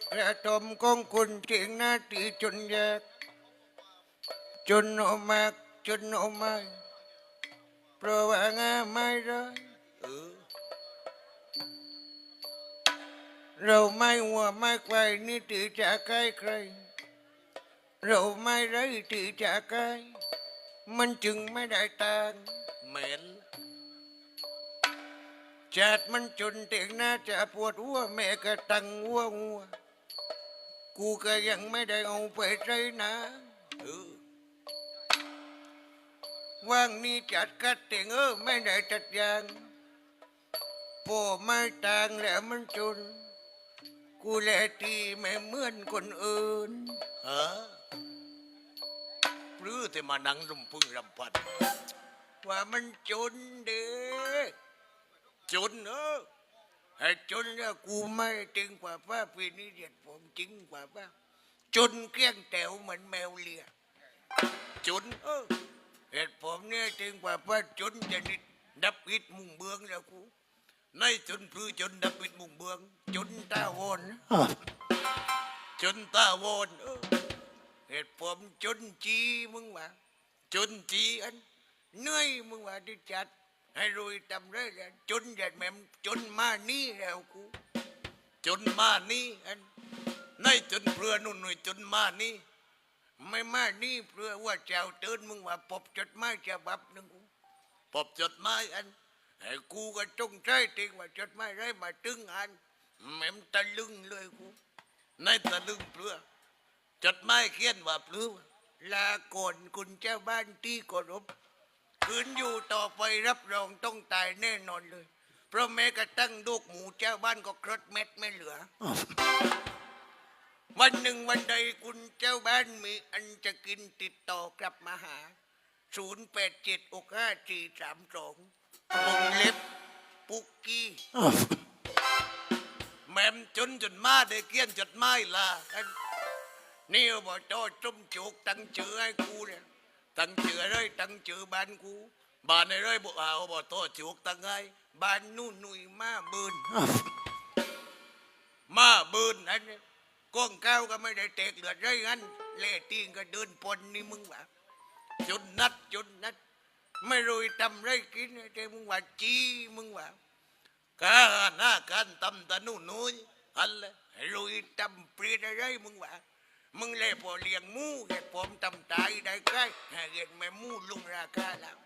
กกระทมของคุณเถียงหน้าตีจนแยก จนโอมากจนโอไม่เพราะว่างาไม่ได้เออเราไม่หัวไม่ไกวนี่ตีจากใครใคร เราไม่ไรตีจากใครมันจึงไม่ได้ตังค์เหม็นจัดมันจนเด็กน่าจะปวดหัวแม่ก็ตั้งหัวงัว กูก็ยังไม่ได้เอาไปใช้นะเออว่างนี้จัดกัดเต็งเออไม่ได้จัดยางโปไม่ต่างแล้วมันจน กูแลตีไม่เหมือนคนอื่นเออปลื้อที่มานั่งรุมพึ่งรำพันว่ามันจนเด้อจนเออไอ้ จนแล้วกูไม่จริงกว่าป้าปีนี้เด็ดผมจริงกว่าป้าจนเกลี้ยงแต๋วเหมือนแมวเลียจนเออเหตุผมเนี่ยจริงกว่าป้าจนจะนิดดับอิดมุงเบืองแล้วกูในจนปลื้อจนดับปิดมุงเบือง จนตาโวนจนตาโวนเออเหตุผมจนจีมึงว่าจนจีอันเหนื่อยมึงว่าที่จัด ให้รวยทำได้แล้วจนจัดแม่มจนมานี่แล้วกูจนมานี่อันในจนเปลือนุ่นหน่อยจนมานี่ไม่มานี่เพื่อว่าเจ้าตื่นมึงว่าพบจดหมายฉบับหนึ่งกูปบจดหมายอันไอ้กูก็จงใจจริงว่าจดหมายไรมาตึงอันแม่มตะลึงเลยกูในตะลึงเปลือจดหมายเขียนว่าเปลือลาก่อนคุณเจ้าบ้านที่เคารพ คืนอยู่ต่อไปรับรองต้องตายแน่นอนเลย เพราะแม้กระทั่งลูกหมูเจ้าบ้านก็ครดเม็ดไม่เหลือ วันหนึ่งวันใดคุณเจ้าบ้านมีอันจะกินติดต่อกลับมาหา 0 8 7 6 5 4 3 2วงเล็บปุกกี้ แมมจนจนมาได้เขียนจดหมายลาอันนี่บอกโตจุ่มจุกตั้งชื่อให้กูเนี่ย ตั้งชื่อเลยตั้งชื่อบ้านกูบ้านในไร่บ่เอาบ่โตจุกตั้งไงบ้านนู่นนุ่ยมาบืนมาบืนอันนี้ก้องก้าวก็ไม่ได้เตกเหลือดไรงั้นเล่ตีนก็เดินปนนี่มึงว่าจนนัดจนนัด ไม่รู้ทำไรกินแต่มึงว่าจีมึงว่ากาหน้ากันตำตะนู่นนุ้ยอันเลยรู้ทำเปรียดอะไรมึงว่า มึงเล่พอเลี้ยงมูเหตุผมทำตายได้ใกล้ห้เห็นแม่มูลงราคาแล้ว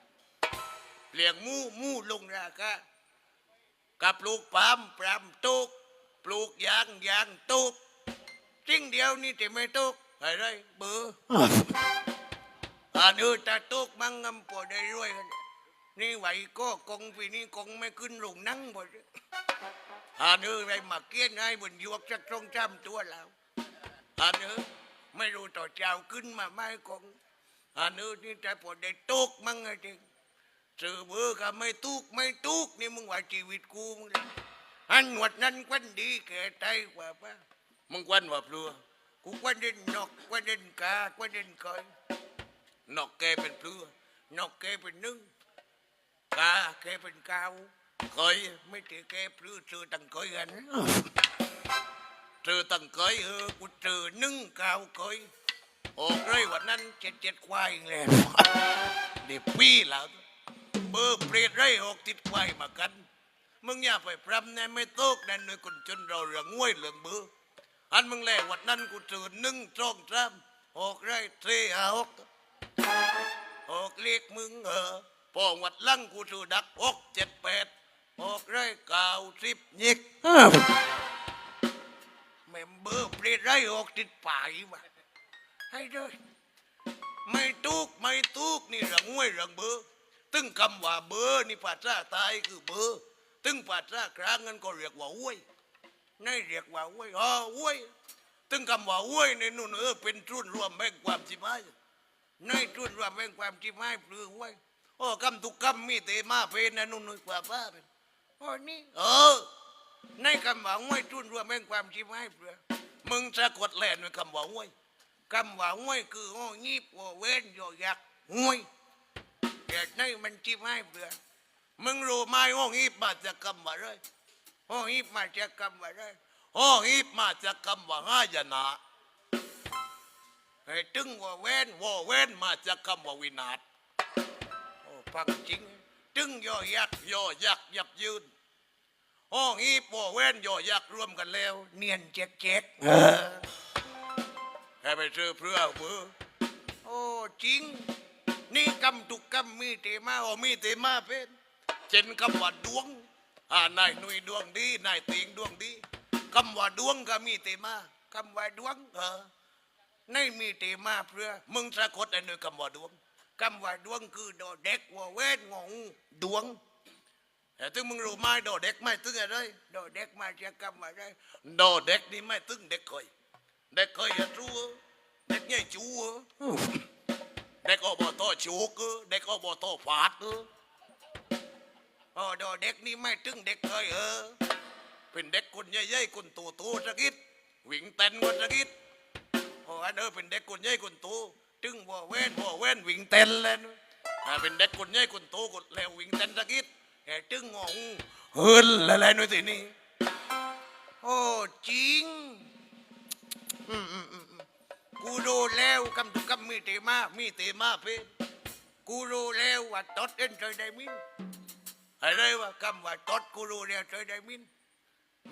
เลี้ยงมูมูลงราคากับปลูกปามปรามตุกปลูกยางยางตุกสิ่งเดียวนี่ที่ไม่ตุกอะไรเบื่ออันเออตาตุกมั่งงำปอได้รวยกันนี่ไหวก็กงปีนี้กงไม่ขึ้นลงนั่งหมดอันเออไรมาเกี้ยนให้บนยวกสักตรงจำตัวแล้ว อันเออไม่รู้ต่อเจ้าขึ้นมาไม่กงอันเออนี่แต่พอได้ตุกมั้งไงจริงสื่อเบอร์ก็ไม่ตุกไม่ตุกนี่มึงว่าชีวิตกูมึงอันหนวดนั้นควันดีแก่ใจกว่าป้ามึงกวนว่าเปลือกูควันเด่นนกควันเด่นกาควันเด่นคอยนอกแกเป็นเปลือนกแกเป็นนึ่งกาแกเป็นกาวเคยไม่ถือแกพลื้อซื้อตั้งก้อยกัน เจอตั้งเคยเออกูเจอนึ่งกาวก้อยออกเลยวันนั้นเจ็ดเจ็ดควายเลยเดี๋ยวปีแล้วเบอร์เปรตไรออกติดควายมากัน มึงอย่าไปพรำแน่ไม่โตกนั่นเลยคนจนเราเรื่องง่วยเรื่องเบอร์อันมึงแลวันนั้นกูเจอหนึ่งตรองสามออกไรเทหาหกออกเรียกมึงเออพอวัดลังกูเจอดักหกเจ็ดแปดออกเลยเก้าสิบยิก เบอร์เปรตไรออกติดป่ายมาให้ด้วยไม่ตุกไม่ตุกนี่เรื่องวยเรื่องเบอร์ตึงคำว่าเบอร์นี่ภาษาไทยคือเบอร์ตึงภาษากลางนั้นก็เรียกว่าอ้วยนเรียกว่าเว้ยอ๋ออ้วยตึงคำว่าอ้วยในนู่นเออเป็นทุนรวมแบ่งความสิบห้านายทุนว่าแม่งความที่ไม่ปลื้อเว้ยโอ้คำทุกคำมีแต่มาเป็นนะนู่นกว่าป้าเป็นโอ้นี่เออ ในคำว่าห้วยทุนว่าแม่งความที่ไม่ปลื้อมึงสะกดแหลนด้วยคำว่าอ้วยคำว่าห้วยคือห้องีบหัวเว้นโยยักห้วยแต่ในมันที่ไม่เบื่อมึงรู้ไหมห้องอีบมาจากคำว่าไรห้องีบมาจากคำว่าไรห้อฮีบมาจากคำว่าห้ายนะไอ้ตึงว่าแวนวเว้นมาจากคำว่าวินาศโอ้ฟังจริงตึงยอยักษ์ย่อยักยับยืน ห้องฮีบวอเว้นย่อยักษ์รวมกันแล้ว เนียนเจ๊กเจ๊กให้ไปซื้อเพื่อเพื่อโอ้จริง นี่กำตุกกำมีเตมาโอ้มีเตมาเป็นเจนคำว่าดวงอ่านายหนุ่ยดวงดีนายติงดวงดีคำว่าดวงก็มีเตมาคำว่าดวงเออในมีเตมาเพื่อ มึงสะกดไอ้หนุ่ยคำว่าดวงคำว่าดวงคือดอเด็กว่าเวนงองูดวงแต่ ถึงมึงรู้ไหมดเด็กไม่ตึงอะไรดเด็กไมาจากคำว่าได้ดเด็กนี่ไม่ตึงเด็กเคยเด็กเคยอย่ารู้เด็กใหญ่จูเออเด็กอบตชูกเออเด็กอบตฝาดเอออ๋อดเด็กนี่ไม่ตึงเด็กเคยเออเป็นเด็กคนใหญ่ๆคนโตๆสักนิดวิ่งเต้นกันสักนิดโอ้อันเออเป็นเด็กคนใหญ่คนโตตึงว่เวเว้นบ่เว้นวิ่งเต้นเลยนเป็นเด็กคนใหญ่คนโตคนแล้ววิ่งเต้นสักนิด แห่ตึงงงเฮินอะไรหน่อยสินี่โอ้จริงกูรู้แล้วคำตุกกำมีเตมามีเตมาเพ่กูรู้แล้วว่าตดเล่นเคยได้มินอะไรวะคำว่าตดกูรู้แล้วเคยได้มิน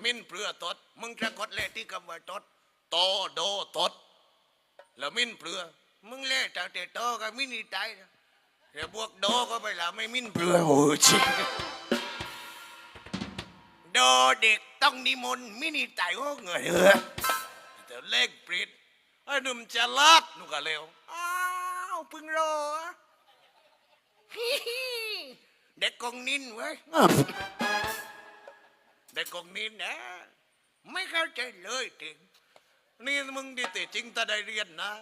มินเปลือตดมึงจะกดเลยที่คำว่าตดโตโดตดแล้วมินเปลือมึงเล่แต่แต่โตก็มินิตายนะ เดี๋ยวบวกโดก็ไปละไม่มินเปลืออโอ้จริงโดเด็กต้องนิมนต์มินิไตโอ้เงยเออแต่เลขปริดไอ้หนุ่มจะลาดนุกะเลวอ้าวพึ่งรอเด็กกองนินเว้ยเด็กกองนี้นะไม่เข้าใจเลยถึงนี่มึงดีแต่จริงแต่ได้เรียนนะ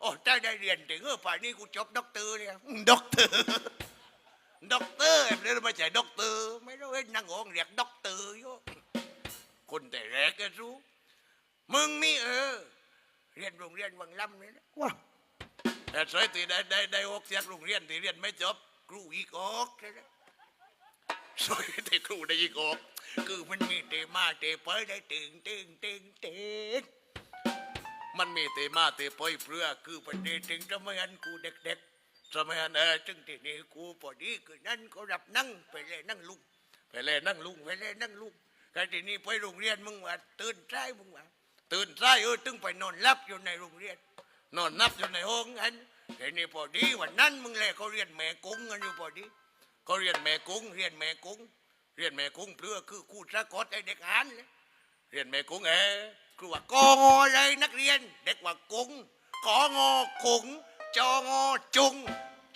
โอ้ถ้าได้เรียนถึงเออป่านนี้กูจบด็อกเตอร์เนี่ยด็อกเตอร์ด็อกเตอร์เอ็มเลยไม่ใช่ด็อกเตอร์ไม่รู้เอ้ยนางโองเรียกด็อกเตอร์โยคนแต่แรกก็รู้ มึงนี่เออ เรียนโรงเรียนวังลำเลยนะว้าแต่สวยตีได้ได้ได้ออกเสียงโรงเรียนที่เรียนไม่จบครูอีกออกใช่ไหมสวยที่ครูได้ยิงออก คือมันมีเตมาเตไปได้ตึงตึงตึงตึง มันมีเตมาเตปอยเปลือคือประเด็นถึงสมัยอันกูเด็กๆสมัยนั้นเออจึงที่นี้กูพอดีคือนั่นก็รับนั่งไปเลยนั่งลุงไปเล่นนั่งลุงไปเลยนั่งลุงแต่ที่นี้ไปโรงเรียนมึงว่าตื่นใจมึงว่าตื่นใช่เออตึงไปนอนรับอยู่ในโรงเรียน นอนนับอยู่ในห้องอันทีนี้พอดีวันนั้นมึงเลยเขาเรียนแม่กุ้งกันอยู่พอดีเขาเรียนแม่กุ้งเรียนแม่กุ้งเรียนแม่กุ้งเปลือคือครูสะกดไอ้เด็กอ่านเลยเรียนแม่กุ้งเอ ครูว่ากองออะไรนักเรียน เด็กว่ากุ้งของอขุงจองอจุง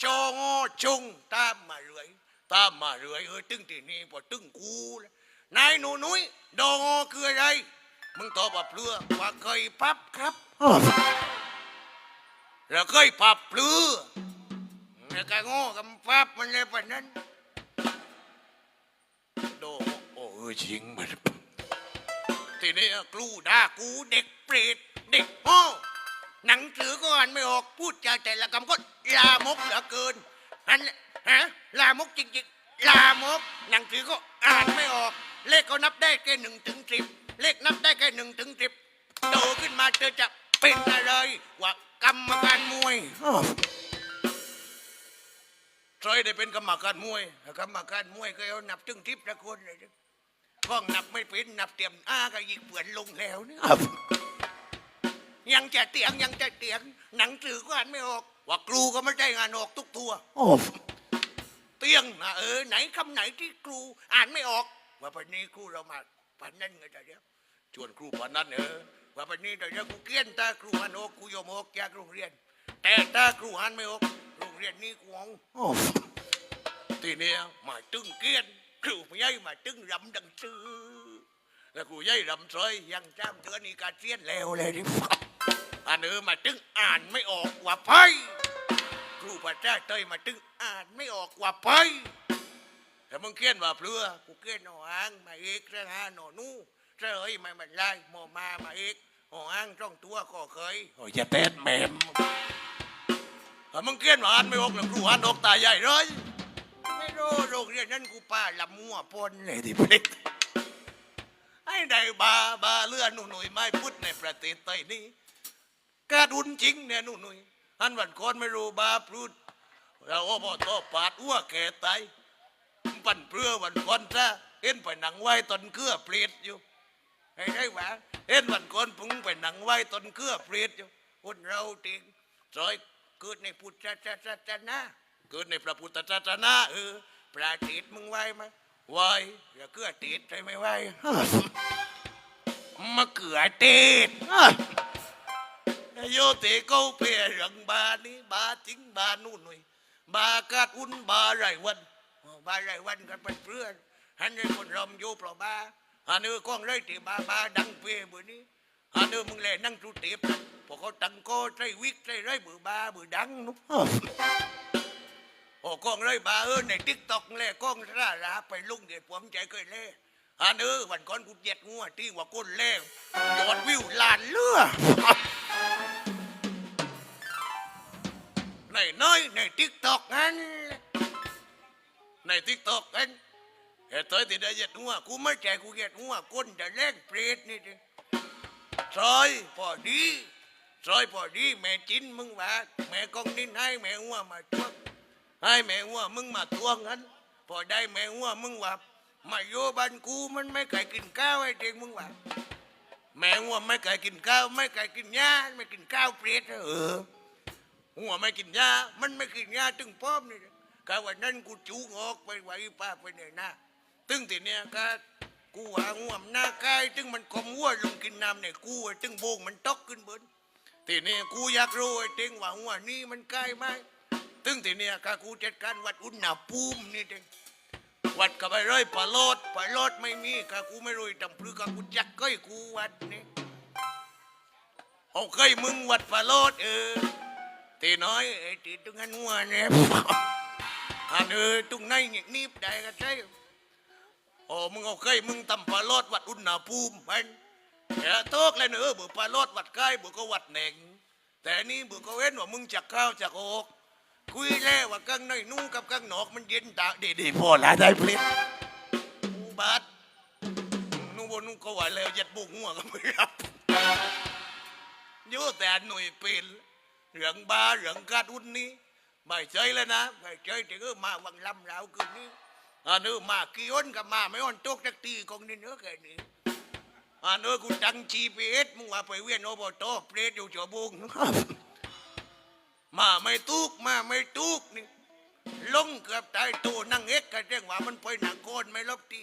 จองอจุงตามมาเรื่อยตามมาเรื่เออยเอ้ยตึงทีนี้พอตึ้งกูแล้วนายหนูนุ้ยดองอคืออะไร มึงตอบว่าเปลือว่าเคยพับครับแล้วเคยพับเปลือแล้วก็งอกับพับมันเลยปะนั้นโดโอ้จริงมัน ทีนี้ครูด่ากูเด็กเปรตเด็กโง่หนังสือก็อ่านไม่ออกพูดจาแต่ละคำก็ลามกเหลือเกินอันฮะลามกจริงๆลามกหนังสือก็อ่านไม่ออก เลขก็นับได้แค่หนึ่งถึงสิบเลขนับได้แค่หนึ่งถึงสิบโตขึ้นมาเธอจะเป็นอะไรว่ากรรมการมวยใครได้เป็นกรรมการมวยกรรมการมวยก็เอานับถึงทิพย์ละคนเลย นะข้องนับไม่เป็นนับเตรียมอ้าก็ยิงเปื่อนลงแล้วเนี่ย ยังจะเตียงยังจะเตียง หนังสือก็อ่านไม่ออก ว่าครูก็ไม่ได้งานออกทุกตัวเตียงนะเออไหนคำไหนที่ครูอ่านไม่ออก ว่าปันนี้ครูเรามาปันนั้นไงแต่เดียวชวนครูปานนั้นเออว่าปันนี้แต่เดียวกูเกลียนตาครูอ่านออกกูยอมออกจากโรงเรียน แต่ตาครูอ่านไม่ออกโรงเรียนนี้กูเอาทีเนี้ยมาตึงเกลียน ครูไม่ใช่มาตึงรำดังซื้อแล้วครูใหญ่รำซอยยังจำเดือนนี้การเสียนแล้วเลยดิอันเออมาตึงอ่านไม่ออกว่าไปครูภาษาเตยมาตึงอ่านไม่ออกว่าไปแต่มึงเขียนว่าเปลือกูเกลียนหออ้างมาเอกเรื่องหาหนอนู่เจ้ยไม่มันไล่หมอมามาเอกหออ้างจ้องตัวก็เคยโอ้ยจะเต้นแหมมถ้ามึงเขียนว่าอ่านไม่ออกแล้วครูอ่านออกตาใหญ่เลย ไม่รู้โรงเรียนนั้นกูป้าละมั่วปนเลยที่พลิกไอ้ได้บาบาเลือหนุ่หนุ่ยไม่พุทธในประเทศไทยนี้กาดุนจริงเนี่ยหนุ่หนุ่ยอันวันก่อนไม่รู้บาพูดเราอบตปาดอ้วแก่ตายปั่นเปลือวันก่อนซะเอ็นไปหนังไว้ตอนเกลือเปรียดอยู่ให้ได้หวะเอ็นวันก่อนพุงไปหนังไว้ตอนเกลือเปรียดอยู่คนเราจริงซอยเกิดในพุทธศาสนา เกิดในพระพุทธศาสนาเออประเทศมึงไหวไหมไว้อย่าเกลือติดใช่ไหมไหวมะเขือเทศโยเตเก้าเปรียรังบานี้บาจิงบานู่นหนุ่ยบากาดอุ่นบาไรวันบาไรวันกันเป็นเพื่อนฮันในคนรำอยู่เพราบาอันนี้กล้องไรที่บาบาดังเป้เบอนี้อันนี้มึงแลนั่งจุเตียบพอเขาตั้งโกใส่วิกใส่ไรเบอบาเบอดังนุ๊ก โอ้กล้องไรบาเออในทิกตอกเล่กล้องร่าราไปลุงเด็ดผมใจเคยเล่อันนี้วันก่อนกูเจ็ดงัวที่ว่าก้นเล่ยอดวิวลานเลือในน้อยในทิกตอกนั้นในทิกตอกกันเฮ้ยเตยติดได้ยัดหัวกูไม่ใจกูเจ็ดงัวก้นจะเล่งเปรตนี่ดิซอยพอดีซอยพอดีแม่จินมึงว่าแม่กองนินให้แม่งัวมาช่วย ให้แม่หัวมึงมาตัวงั้นพอได้แม่งัวมึงว่ามาโยบันกูมันไม่เคยกินข้าวไอ้เด็กมึงว่าแม่หัวไม่เคยกินข้าวไม่เคยกินหญ้าไม่กินข้าวเปรตเออหัวไม่กินยามันไม่กินหญ้าตึงป้อมนี่ก็วันนั้นกูจูงออกไปไว้ป้าไปเนี่ยนะตึงทีเนี้ยก็กูหาง่วมหน้ากายตึงมันกลมวัวลงกินน้ำเนี่ยกูไอตึงโบงมันตกขึ้นบนทีนี้กูอยากรู้ไอ้ตึงว่าหัวนี่มันใกล้ไหม ตึงทีเนี้ยก็กูจัดการวัดอุณหภูมินี่เองวัดกับไปร้อยปลาโลดปลาโลดไม่มีก็กูไม่รู้จำพลือก็กูจักก้อยกูวัดนี่เอาเคยมึงวัดปลาโลดเออตีน้อยไอ้ตีตรงนั้นหัวเนี่ยอันเออตรงไหนเนี่ยนีบได้ก็ใช่โอ้มึงเอาเคยมึงตำปลาโลดวัดอุณหภูมิมันแกโตกเลยเนอะบุปลาโลดวัดใกล้บุก็วัดเหน่งแต่นี่บุก็เว้นว่ามึงจากข้าวจากอก คุยแล้วว่ากังในนู่กับกังนอกมันเย็นตาเด็ดๆพอละได้เพลิดอุบัตินู่นบนนู่นก็ว่าแล้วยัดบุกหัวก็ไม่รับโยแต่หน่วยเป็นเรื่องบาเรื่องกาดอุ่นนี่ไม่ใจเลยนะไม่ใจถึงเออมาวังลำราคืนนี้อันนี้มากี่อ้นกับมาไม่อ้นตกจักตีกองนี่เนื้อแค่นี้อันนี้กูตั้ง GPS มึงว่าไปเวียนโอบตเปรตอยู่เจ้าบุง มาไม่ตุกมาไม่ตุกนี่ลงเกือบตายตัวนั่งเอกกันเรื่องว่ามันไปหนังโกนไม่ลบที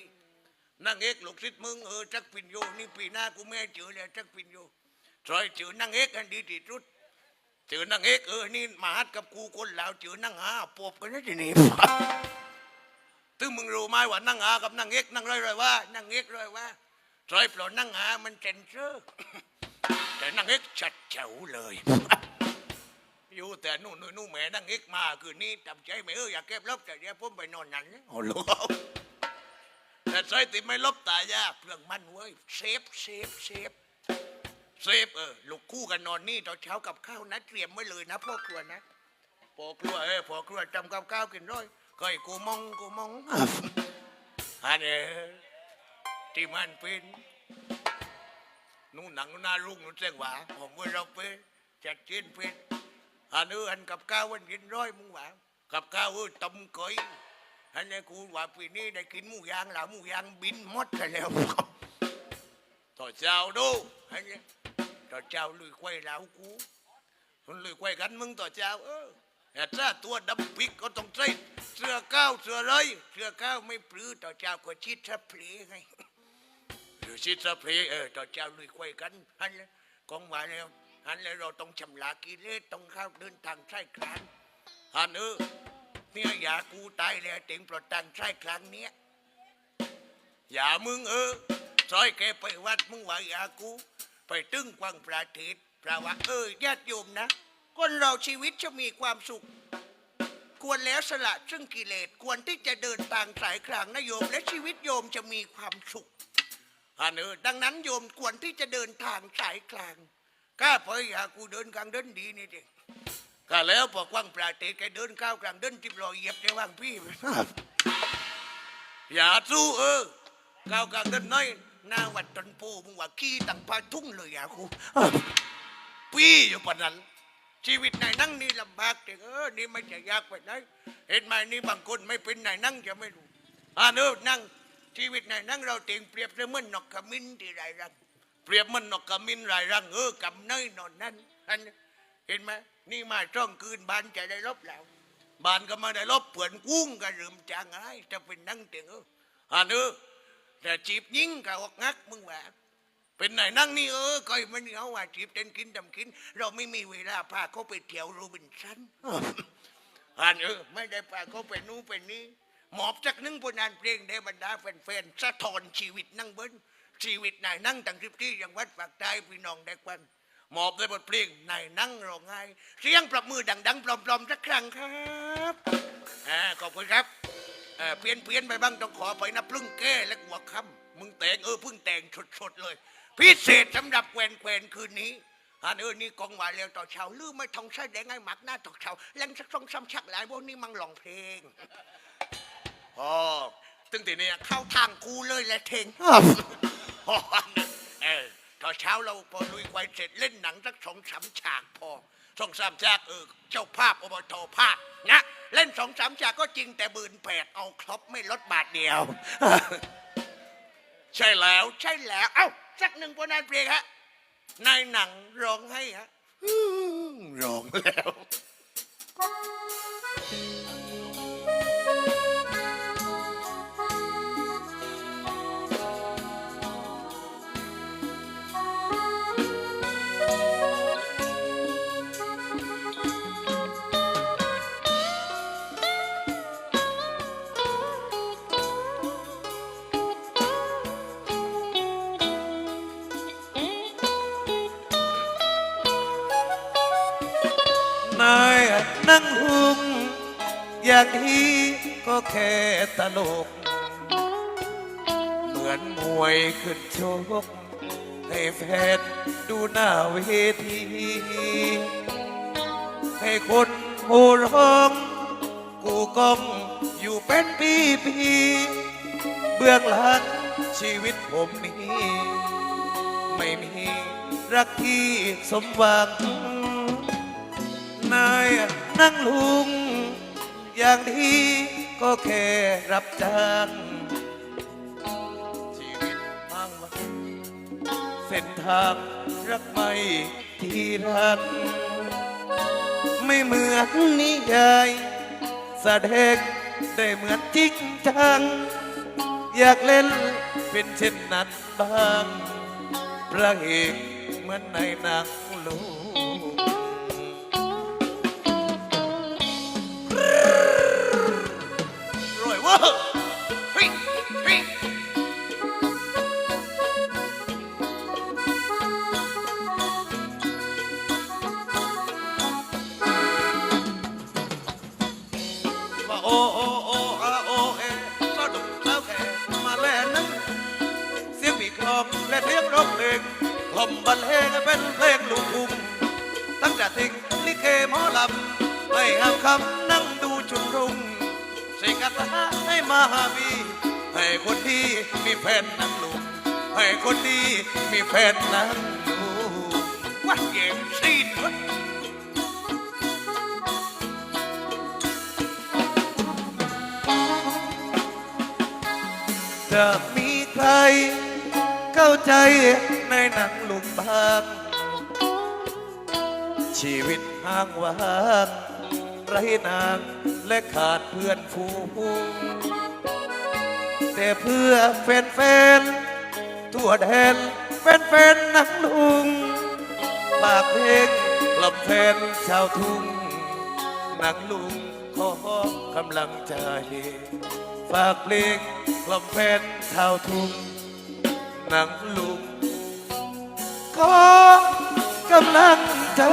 นั่งเอ็กลูกศิษย์มึงเออจักปินโยนี่ปีหน้ากูแม่เจอแล้วจักปินโยซอยเจอนั่งเอกกันดีที่สุดเจอนั่งเอกเออนี่มาฮัดกับกูคนลาวเจอนั่งหาปบกันนะทีนี้ตึงมึงรู้ไหมว่านั่งหากับนั่งเอกนั่งร้อยร้อยว่านั่งเอกร้อยว่าซอยปล่านั่งหามันเซนเซอร์แต่นั่งเอกชัดเจ๋วเลย อยู่แต่นู่นนู่นนู่นแม่นั่งเอ็กมาคืนนี้จำใจแม่เอออยากเก็บลบแต่เดี๋ยวผมไปนอนนั่นนะโอ้โหแต่ใส่ติไม่ลบตายากเรื่องมันเว้ยเซฟเซฟเซฟเซฟเออลูกคู่กันนอนนี่ตอนเช้ากับข้าวนะเตรียมไว้เลยนะพ่อครัวนะพ่อครัวเออพ่อครัวจำกับข้าวกินร้อยก็ไอ้กูมองกูมองอันนี้ที่มันเป็นนู่นหนังนู่นนารุ่งนู่นเสียงหวาผมว่าเราเป็นจัดเจนเป็น อันนี้อันกับข้าวันกินร้อยมึงว่ากับข้าวเออต้มก๋อยอันนี้กูว่าปีนี้ได้กินหมูยางหลาหมูยางบินหมดกันแล้วต่อเจ้าดูอันนี้ต่อเจ้าลุยควายเหลากูคนลุยควายกันมึงต่อเจ้าเออแต่ถ้าตัวดำปิกก็ต้องใส่เสื้อก้าวเสื้อไรเสื้อก้าวไม่ปลื้อต่อเจ้าก็ชิดสะเพลไงหรือชิดสะเพลเออต่อเจ้าลุยควายกันอันนี้กองว่าแล้ว อันแล้วเราต้องชำระกิเลสต้องเข้าเดินทางใช้คลานอันเออเนี่ยอย่ากูตายแล้วเต็งปลดตังใช้ครั้งเนี้ยอย่ามึงเออซอยแกไปวัดมึงว่าอย่ากู ไปตึ้งกวางประเทศพระว่าเออญาติโยมนะ คนเราชีวิตจะมีความสุข ควรแล้วสละซึ่งกิเลสควรที่จะเดินทางสายกลางนะโยม และชีวิตโยมจะมีความสุขอันเออดังนั้นโยมควรที่จะเดินทางสายกลาง ก้าพอยากูเดินกลางเดินดีนี่ดิก็แล้วพอกว้างปลาเตะแกเดินก้าวกลางเดินจิบรอยเหยียบในว่างพี่อย่าสู้เออก้าวกลางเดินน้อยหน้าวัดตนปูมึงว่าขี้ตังพาทุ่งเลยอะครูปี้อยู่ปนนั้นชีวิตนายนั่งนี่ลำบากแต่เออนี่ไม่จะยากไปไหนเห็นไหมนี่บางคนไม่เป็นนายนั่งจะไม่รู้อ่าเนอนั่งชีวิตนายนั่งเราเตียงเปรียบเสมือนนกขมิ้นที่ไรรัง เปรียบมันนกกระมินรายรังเออกำเนยนอนนั่นอันเห็นไหมนี่มาจ้องคืนบ้านจะได้ลบแล้วบ้านก็มาได้ลบเผื่อนกุ้งก็ลืมจางไอ้จะเป็นนั่งเตียงเอออ่าเนอะแต่จีบยิงก็ออกงักมึงว่าเป็นไหนนั่งนี่เออก็มันเอาว่าจีบเต้นกินทำกิน เราไม่มีเวลาพาเขาไปเที่ยวโรบินสันอ่านเออไม่ได้พาเขาไปนู่นไปนี่หมอบจักนึงบนนานเพลงได้บรรดาแฟนๆสะท้อนชีวิตนั่งเบิ้น ชีวิตนายนั่งตั้งสิบที่ยังวัดปากใต้พี่น้องได้ควันหมอบได้บทเพลงนายนั่งร้องไห้เสียงประมือดังๆปลอมๆสักครั้งครับอ่าขอบคุณครับเอ่อเพี้ยนเพี้ยนไปบ้างต้องขอไปนะพึ่งแก้และหัวค่ำมึงแต่งเออพึ่งแต่งสดๆเลย พิเศษสำหรับแควนแควนคืนนี้อันเออนี่กองหวาเร็วต่อเช้าลืมไม่ทองใช้แดงไอ้หมักหน้าตกเช้าแรงสักสองสามชักหลายพวกนี้มังหลองเพลงอ๋อตึงแตีเนี่ยเข้าทางกูเลยแหละเทง พอนะเออตอนเช้าเราพอลุยควายเสร็จเล่นหนังสักสองสามฉากพอสองสามฉากเออเจ้าภาพอบตภาคนะเล่นสองสามฉากก็จริงแต่บืนแปดเอาครบไม่ลดบาทเดียว ใช่แล้วใช่แล้ว เอ้าสักหนึ่งพอนานเพลงฮะนายหนังร้องให้ฮะร้องแล้ว แค่ตลก เหมือนมวยขึ้นชก ให้แฟนดูหน้าเวที ให้คนโห่ร้อง กูก้องอยู่เป็นปีปีๆเบื้องหลังชีวิตผมนี้ ไม่มีรักที่สมหวัง นายนั่งลุงอย่างดี ก็แค่รับจ้างชีวิตพังวังเส้นทางรักไม่ที่รัก ไม่เหมือนนิยายแสดงได้เหมือนจริงจัง อยากเล่นเป็นเช่นนั้นบ้างพระเอกเหมือนในหนังลูก คำนั่งดูชุมรุงสิกาตาให้มาบีให้คนดีมีแฟนนั่งลุงให้คนดีมีแฟนนั่งลุงว่าเกมซีนวะจะมีใครเข้าใจในหนังลุงบ้างชีวิตห่างว่าง ไรนางและขาดเพื่อนฟูงแต่เพื่อแฟนๆทั่วแดนแฟนๆนังลุงฝากเพลงกล่อมแฟนชาวทุ่งนังลุงขอกำลังใจฝากเพลงกล่อมแฟนชาวทุ่งนังลุงขอกำลังใจ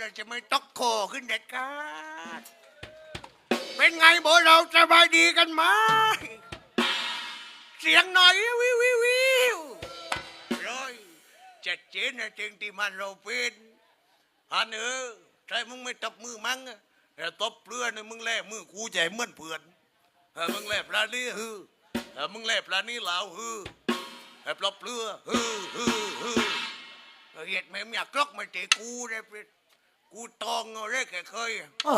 เราจะไม่ตอกคขึ้นเด็ดขาดเป็นไงโบเราสบายดีกันไหมเสียงหน่อยวิววิววิวร้อยจัดเจนนจริงที่มันเราเป็นอันเออใช่มึงไม่ตบมือมั้งแต่ตบเปลือเนี่ยมึงแล่มือกูใจเหมือนเพื่อนมึงแล่ปลานี้ฮือมึงแล่ปลานี้เหลาฮือเออปลาเปลือฮือฮือฮือเออเหตุแม่งอยากกลอกมาเตะกูเลยเป็ด กูตองเอาเลยแค่เคยออ้